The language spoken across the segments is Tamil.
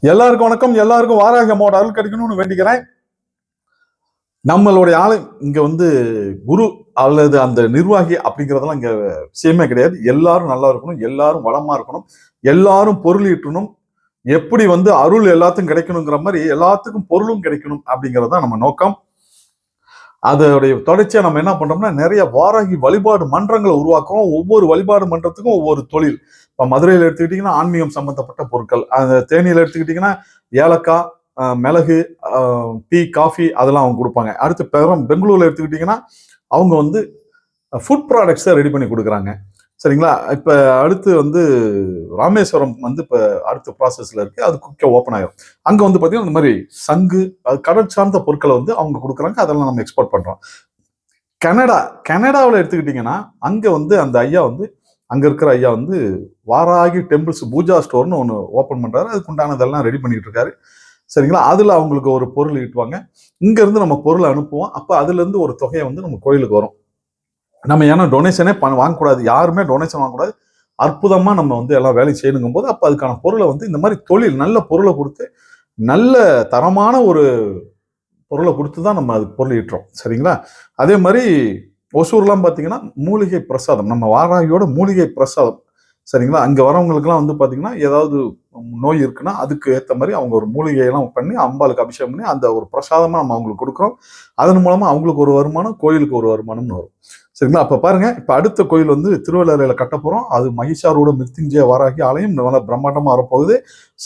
எல்லாருக்கும் வணக்கம். எல்லாருக்கும் வாராக அம்மாவோட அருள் கிடைக்கணும்னு வேண்டிக்கிறேன். நம்மளுடைய ஆலை இங்க வந்து குரு அல்லது அந்த நிர்வாகி அப்படிங்கிறதெல்லாம் இங்க விஷயமே கிடையாது. எல்லாரும் நல்லா இருக்கணும். எல்லாரும் வளமா இருக்கணும். எல்லாரும் பொருள் ஈட்டணும். எப்படி வந்து அருள் எல்லாத்துக்கும் கிடைக்கணுங்கிற மாதிரி எல்லாத்துக்கும் பொருளும் கிடைக்கணும் அப்படிங்கிறது தான் நம்ம நோக்கம். அதோடைய தொடர்ச்சியாக நம்ம என்ன பண்ணுறோம்னா நிறைய வாராகி வழிபாடு மன்றங்களை உருவாக்குறோம். ஒவ்வொரு வழிபாடு மன்றத்துக்கும் ஒவ்வொரு தொழில். இப்போ மதுரையில் எடுத்துக்கிட்டிங்கன்னா ஆன்மீகம் சம்மந்தப்பட்ட பொருட்கள். அந்த தேனியில் எடுத்துக்கிட்டிங்கன்னா ஏலக்காய் மிளகு டீ காஃபி அதெல்லாம் அவங்க கொடுப்பாங்க. அடுத்து பெரும் பெங்களூரில் எடுத்துக்கிட்டிங்கன்னா அவங்க வந்து ஃபுட் ப்ராடக்ட்ஸை ரெடி பண்ணி கொடுக்குறாங்க. சரிங்களா? இப்போ அடுத்து வந்து ராமேஸ்வரம் வந்து இப்போ அடுத்த ப்ராசஸில் இருக்குது அது குக்கியாக ஓப்பன் ஆகிடும் அங்கே வந்து பார்த்தீங்கன்னா இந்த மாதிரி சங்கு அது கடல் சார்ந்த பொருட்களை வந்து அவங்க கொடுக்குறாங்க. அதெல்லாம் நம்ம எக்ஸ்போர்ட் பண்ணுறோம் கனடா கனடாவில் எடுத்துக்கிட்டிங்கன்னா அங்கே வந்து அந்த ஐயா வந்து அங்கே இருக்கிற ஐயா வந்து வாராகி டெம்பிள்ஸ் பூஜா ஸ்டோர்னு ஒன்று ஓப்பன் பண்ணுறாரு அதுக்குண்டான இதெல்லாம் ரெடி பண்ணிகிட்டு இருக்காரு சரிங்களா? அதில் அவங்களுக்கு ஒரு பொருள் ஈட்டுவாங்க. இங்கேருந்து நம்ம பொருளை அனுப்புவோம். அப்போ அதுலேருந்து ஒரு தொகையை வந்து நம்ம கோயிலுக்கு வரும். நம்ம ஏன்னா டொனேஷனே பண்ண வாங்கக்கூடாது. யாருமே டொனேஷன் வாங்கக்கூடாது. அற்புதமாக நம்ம வந்து எல்லாம் வேலை செய்யணுங்கும் போது அப்போ அதுக்கான பொருளை வந்து இந்த மாதிரி தொழில் நல்ல பொருளை கொடுத்து நல்ல தரமான ஒரு பொருளை கொடுத்து தான் நம்ம அதுக்கு பொருள் ஈட்டுறோம். சரிங்களா? அதே மாதிரி ஒசூர்லாம் பார்த்தீங்கன்னா மூலிகை பிரசாதம். நம்ம வாராகியோட மூலிகை பிரசாதம். சரிங்களா? அங்கே வரவங்களுக்குலாம் வந்து பார்த்தீங்கன்னா ஏதாவது நோய் இருக்குன்னா அதுக்கு ஏற்ற மாதிரி அவங்க ஒரு மூலிகையெல்லாம் பண்ணி அம்பாளுக்கு அபிஷேகம் பண்ணி அந்த ஒரு பிரசாதமாக நம்ம அவங்களுக்கு கொடுக்குறோம். அதன் மூலமாக அவங்களுக்கு ஒரு வருமானம் கோயிலுக்கு ஒரு வருமானம்னு வரும். சரிங்களா? அப்போ பாருங்கள் இப்போ அடுத்த கோயில் வந்து திருவள்ளுவரையில் கட்ட போகிறோம் அது மகிஷாரோட மிருத்யுஞ்சய வாராகி ஆலயம் நல்லா பிரம்மாண்டமாக வரப்போகுது.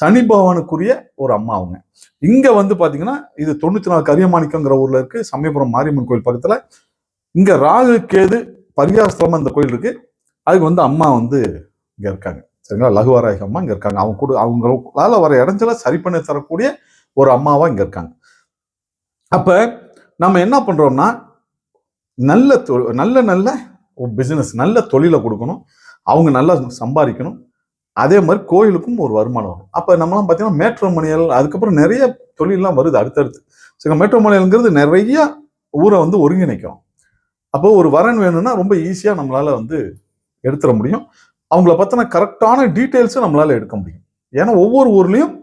சனி பகவானுக்குரிய ஒரு அம்மா அவங்க. இங்கே வந்து பார்த்தீங்கன்னா இது தொண்ணூற்றி நாலு கரியமாணிக்கங்கிற ஊரில் இருக்குது சமயபுரம் மாரியம்மன் கோயில் பக்கத்தில். இங்கே ராகு கேது பரிகாரஸ்தலமாக அந்த கோயில் இருக்குது அதுக்கு வந்து அம்மா வந்து இங்கே இருக்காங்க. சரிங்களா? லகுவாராயி அம்மா இங்கே இருக்காங்க. அவங்க கூட அவங்களால வர இடஞ்சல சரி பண்ணி தரக்கூடிய ஒரு அம்மாவாக இங்கே இருக்காங்க. அப்போ நம்ம என்ன பண்ணுறோம்னா நல்ல தொ- நல்ல நல்ல பிஸ்னஸ் நல்ல தொழிலை கொடுக்கணும். அவங்க நல்லா சம்பாதிக்கணும். அதே மாதிரி கோயிலுக்கும் ஒரு வருமானம் வரும். அப்போ நம்மலாம் பார்த்தீங்கன்னா மேட்ரோமணியல் அதுக்கப்புறம் நிறைய தொழிலெலாம் வருது அடுத்தடுத்து. சரி மேட்ரோமணியல்ங்கிறது நிறைய ஊரை வந்து ஒருங்கிணைக்கும். அப்போது ஒரு வரன் வேணும்னா ரொம்ப ஈஸியாக நம்மளால வந்து எடுத்துட முடியும். அவங்கள பற்றின கரெக்டான டீட்டெயில்ஸும் நம்மளால் எடுக்க முடியும். ஏன்னா ஒவ்வொரு ஊர்லேயும்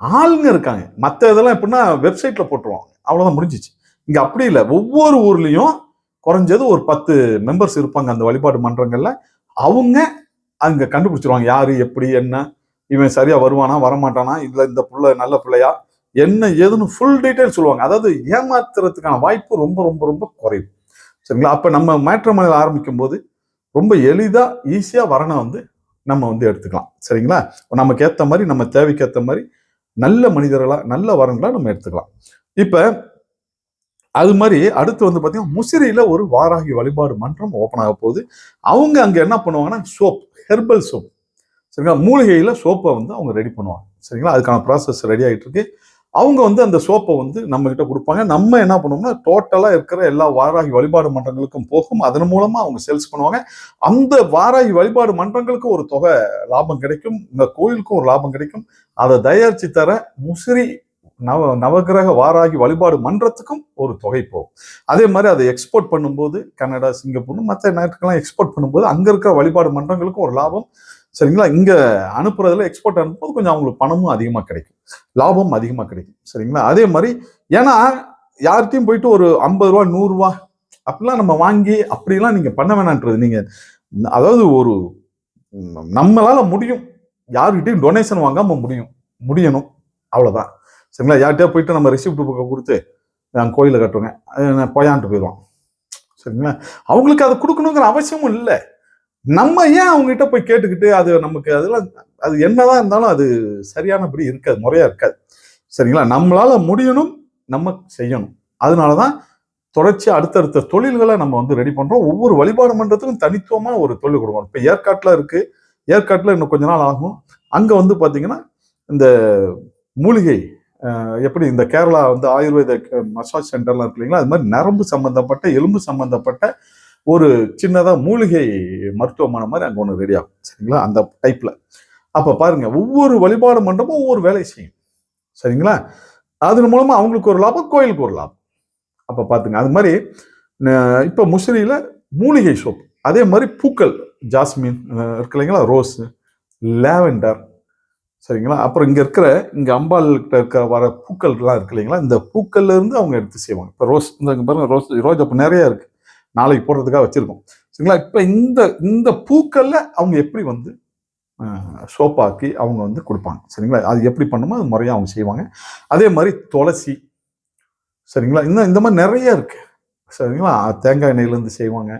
ஆளுங்க இருக்காங்க. மற்ற இதெல்லாம் எப்படின்னா வெப்சைட்டில் போட்டுருவாங்க. அவ்வளோதான் முடிஞ்சிச்சு. இங்கே அப்படி இல்லை. ஒவ்வொரு ஊர்லேயும் குறைஞ்சது ஒரு பத்து மெம்பர்ஸ் இருப்பாங்க அந்த வழிபாடு மன்றங்கள்ல. அவங்க அங்க கண்டுபிடிச்சிருவாங்க. யாரு எப்படி என்ன? இவன் சரியா வருவானா வரமாட்டானா? இல்லை இந்த புள்ள நல்ல பிள்ளையா? என்ன ஏதுன்னு ஃபுல் டீட்டெயில் சொல்லுவாங்க. அதாவது ஏமாத்துறதுக்கான வாய்ப்பு ரொம்ப ரொம்ப ரொம்ப குறைவு. சரிங்களா? அப்போ நம்ம மேட்ரமணியில் ஆரம்பிக்கும் போது ரொம்ப எளிதாக ஈஸியாக வரனை வந்து நம்ம வந்து எடுத்துக்கலாம். சரிங்களா? நமக்கு ஏற்ற மாதிரி நம்ம தேவைக்கு மாதிரி நல்ல மனிதர்களாக நல்ல வரங்களாக நம்ம எடுத்துக்கலாம். இப்போ அது மாதிரி அடுத்து வந்து பார்த்தீங்கன்னா முசிறியில் ஒரு வாராகி வழிபாடு மன்றம் ஓப்பன் ஆக போகுது. அவங்க அங்கே என்ன பண்ணுவாங்கன்னா சோப் ஹெர்பல் சோப் சரிங்களா? மூலிகையில் சோப்பை வந்து அவங்க ரெடி பண்ணுவாங்க. சரிங்களா? அதுக்கான ப்ராசஸ் ரெடி ஆகிட்டு இருக்கு. அவங்க வந்து அந்த சோப்பை வந்து நம்ம கிட்ட கொடுப்பாங்க. நம்ம என்ன பண்ணுவோம்னா டோட்டலாக இருக்கிற எல்லா வாராகி வழிபாடு மன்றங்களுக்கும் போகும். அதன் மூலமாக அவங்க சேல்ஸ் பண்ணுவாங்க. அந்த வாராகி வழிபாடு மன்றங்களுக்கு ஒரு தொகை லாபம் கிடைக்கும். இந்த கோயிலுக்கும் ஒரு லாபம் கிடைக்கும். அதை தயாரித்து தர முசிறி நவ நவகிரக வாராகி வழிபாடு மன்றத்துக்கும் ஒரு தொகை போகும். அதே மாதிரி அதை எக்ஸ்போர்ட் பண்ணும்போது கனடா சிங்கப்பூர் மற்ற நாட்டுக்கெல்லாம் எக்ஸ்போர்ட் பண்ணும்போது அங்கே இருக்கிற வழிபாடு மன்றங்களுக்கும் ஒரு லாபம். சரிங்களா? இங்கே அனுப்புறதுல எக்ஸ்போர்ட் அனுப்பும்போது கொஞ்சம் அவங்களுக்கு பணமும் அதிகமாக கிடைக்கும். லாபம் அதிகமாக கிடைக்கும். சரிங்களா? அதே மாதிரி ஏன்னா யார்கிட்டையும் போயிட்டு ஒரு ஐம்பது ரூபா நூறுரூவா அப்படிலாம் நம்ம வாங்கி அப்படிலாம் நீங்கள் பண்ண வேணான்றது நீங்கள் அதாவது ஒரு நம்மளால் நம்மளால முடியும். யார்கிட்டையும் டொனேஷன் வாங்காமல் முடியும். முடியணும். அவ்வளோதான் சரிங்களா? யார்கிட்டயா போயிட்டு நம்ம ரெசிப்ட் புக்கை கொடுத்து நான் கோயிலை கட்டுவேங்க. போயான்ட்டு போயிடுவான். சரிங்களா? அவங்களுக்கு அதை கொடுக்கணுங்கிற அவசியமும் இல்லை. நம்ம ஏன் அவங்ககிட்ட போய் கேட்டுக்கிட்டு அது நமக்கு அதெல்லாம் அது என்னதான் இருந்தாலும் அது சரியானபடி இருக்காது முறையாக இருக்காது. சரிங்களா? நம்மளால் முடியணும் நம்ம செய்யணும். அதனால தான் தொடர்ச்சி அடுத்தடுத்த தொழில்களை நம்ம வந்து ரெடி பண்ணுறோம் ஒவ்வொரு வழிபாடு மன்றத்துக்கும் தனித்துவமான ஒரு தொழில் கொடுக்கணும். இப்போ ஏற்காட்டில் இருக்குது ஏற்காட்டில் இன்னும் கொஞ்ச நாள் ஆகும். அங்கே வந்து பார்த்திங்கன்னா இந்த மூலிகை எப்படி இந்த கேரளா வந்து ஆயுர்வேத மசாஜ் சென்டர்லாம் இருக்கு இல்லைங்களா? அது மாதிரி நரம்பு சம்பந்தப்பட்ட எலும்பு சம்பந்தப்பட்ட ஒரு சின்னதாக மூலிகை மருத்துவமனை மாதிரி அங்கே ஒன்று ரெடி ஆகும். சரிங்களா? அந்த டைப்பில் அப்போ பாருங்க ஒவ்வொரு வழிபாடு மண்டபமும் ஒவ்வொரு வேலை செய்யும். சரிங்களா? அதன் மூலமாக அவங்களுக்கு ஒரு லாபம் கோயிலுக்கு ஒரு லாபம். அப்போ பார்த்துங்க அது மாதிரி இப்போ முசிறியில் மூலிகை சோப் அதே மாதிரி பூக்கள் ஜாஸ்மின் இருக்கு இல்லைங்களா? ரோஸு லாவெண்டர் சரிங்களா? அப்புறம் இங்கே இருக்கிற இங்கே அம்பாள் இருக்க வர பூக்கள்லாம் இருக்கு இல்லைங்களா? இந்த பூக்கள்லேருந்து அவங்க எடுத்து செய்வாங்க. இப்போ ரோஸ் இந்த பாருங்கள் ரோஸ் ரோஜா பூ நிறையா இருக்குது நாளைக்கு போடுறதுக்காக வச்சுருக்கோம். சரிங்களா? இப்போ இந்த இந்த பூக்களில் அவங்க எப்படி வந்து சோப்பாக்கி அவங்க வந்து கொடுப்பாங்க. சரிங்களா? அது எப்படி பண்ணுமோ அது முறையாக அவங்க செய்வாங்க. அதே மாதிரி துளசி. சரிங்களா? இன்னும் இந்த மாதிரி நிறைய இருக்குது சரிங்களா? தேங்காய் எண்ணெயிலேருந்து செய்வாங்க.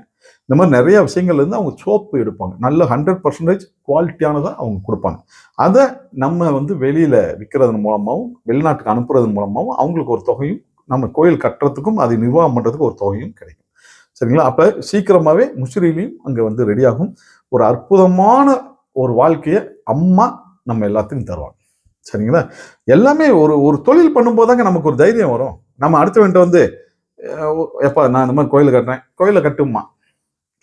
இந்த மாதிரி நிறைய விஷயங்கள்லேருந்து அவங்க சோப்பு எடுப்பாங்க. நல்ல ஹண்ட்ரட் பர்சன்டேஜ் குவாலிட்டியானதாக அவங்க கொடுப்பாங்க. அதை நம்ம வந்து வெளியில் விற்கிறதன் மூலமாகவும் வெளிநாட்டுக்கு அனுப்புறதன் மூலமாகவும் அவங்களுக்கு ஒரு தொகையும் நம்ம கோயில் கட்டுறதுக்கும் அதை நிர்வாகம் பண்ணுறதுக்கு ஒரு தொகையும் கிடைக்கும். சரிங்களா? அப்போ சீக்கிரமாகவே முசிறிலையும் அங்கே வந்து ரெடியாகும் ஒரு அற்புதமான ஒரு வாழ்க்கையை அம்மா நம்ம எல்லாத்துக்கும் தருவாங்க. சரிங்களா? எல்லாமே ஒரு ஒரு தொழில் பண்ணும்போது தாங்க நமக்கு ஒரு தைரியம் வரும். நம்ம அடுத்தவன்ட்டு வந்து எப்பா நான் இந்த மாதிரி கோயிலை கட்டுறேன். கோயிலை கட்டுமா?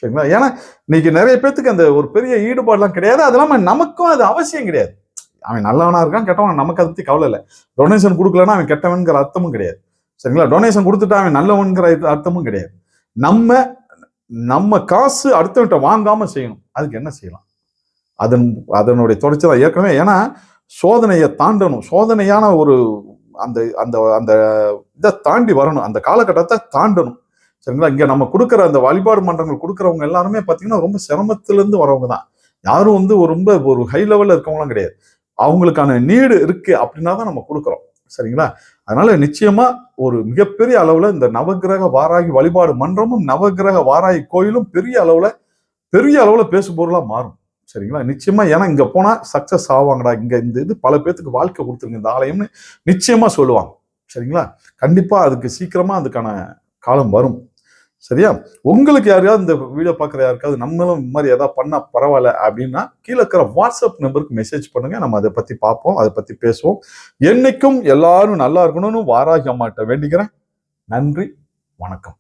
சரிங்களா? ஏன்னா இன்னைக்கு நிறைய பேர்த்துக்கு அந்த ஒரு பெரிய ஈடுபாடுலாம் கிடையாது. அது இல்லாமல் நமக்கும் அது அவசியம் கிடையாது. அவன் நல்லவனா இருக்கான் கெட்டவன் நமக்கு அதை பற்றி கவலை இல்லை. டொனேஷன் கொடுக்கலன்னா அவன் கெட்டவன்கிற அர்த்தமும் கிடையாது. சரிங்களா? டொனேஷன் கொடுத்துட்டா அவன் நல்லவன்கிற அர்த்தமும் கிடையாது. நம்ம நம்ம காசு அடுத்தவன்கிட்ட வாங்காம செய்யணும். அதுக்கு என்ன செய்யலாம்? அதன் அதனுடைய தொடர்ச்சி தான் ஏற்கனவே ஏன்னா சோதனையை தாண்டணும். சோதனையான ஒரு அந்த அந்த அந்த இதை தாண்டி வரணும். அந்த காலகட்டத்தை தாண்டணும். சரிங்களா? இங்கே நம்ம கொடுக்குற அந்த வழிபாடு மன்றங்கள் கொடுக்குறவங்க எல்லாருமே பார்த்தீங்கன்னா ரொம்ப சிரமத்திலேருந்து வரவங்க தான் யாரும் வந்து ஒரு ரொம்ப ஒரு ஹை லெவலில் இருக்கவங்களாம் கிடையாது. அவங்களுக்கான நீடு இருக்கு அப்படின்னா தான் நம்ம கொடுக்குறோம். சரிங்களா? அதனால நிச்சயமா ஒரு மிகப்பெரிய அளவுல இந்த நவக்கிரக வாராகி வழிபாடு மன்றமும் நவக்கிரக வாராகி கோயிலும் பெரிய அளவுல பெரிய அளவுல பேசுபொருளாக மாறும். சரிங்களா? நிச்சயமா ஏன்னா இங்க போனா சக்சஸ் ஆவாங்கடா. இங்க இந்த இது பல பேத்துக்கு வாழ்க்கை கொடுத்துருங்க. இந்த ஆலயம்னு நிச்சயமா சொல்லுவாங்க. சரிங்களா? கண்டிப்பா அதுக்கு சீக்கிரமா அதுக்கான காலம் வரும். சரியா? உங்களுக்கு யாரையாவது இந்த வீடியோ பார்க்குற யாருக்காவது நம்மளும் இந்த மாதிரி ஏதாவது பண்ணால் பரவாயில்ல அப்படின்னா கீழே இருக்கிற வாட்ஸ்அப் நம்பருக்கு மெசேஜ் பண்ணுங்க. நம்ம அதை பற்றி பார்ப்போம் அதை பற்றி பேசுவோம். என்னைக்கும் எல்லாரும் நல்லா இருக்கணும்னு வாராகி அம்மாட்ட வேண்டிக்கிறேன். நன்றி வணக்கம்.